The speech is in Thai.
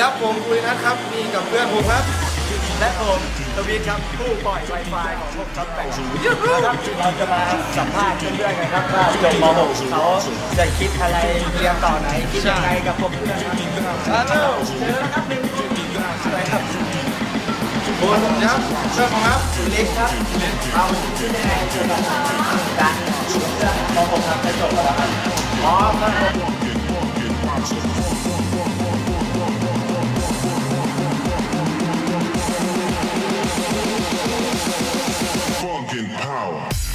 ครับผมคุยนะครับ มีกับเพื่อนผมครับ และผมทวีครับผู้ปล่อย Wi-Fi ของพวกครับแต่งนะครับเราจะมาสัมภาษณ์เพื่อนๆกันครับว่าจบม .6 เขาจะคิดอะไรเรียนต่อไหนคิดยังไงกับพวกเพื่อนครับฮัลโหลเจอแล้วครับหนึ่งอะไรครับคุณครับเพื่อนผมครับเล็กครับเราคิดยังไงเกี่ยวกับการเรื่องม .6 ครับจะจบแล้วครับอ๋อครับ power.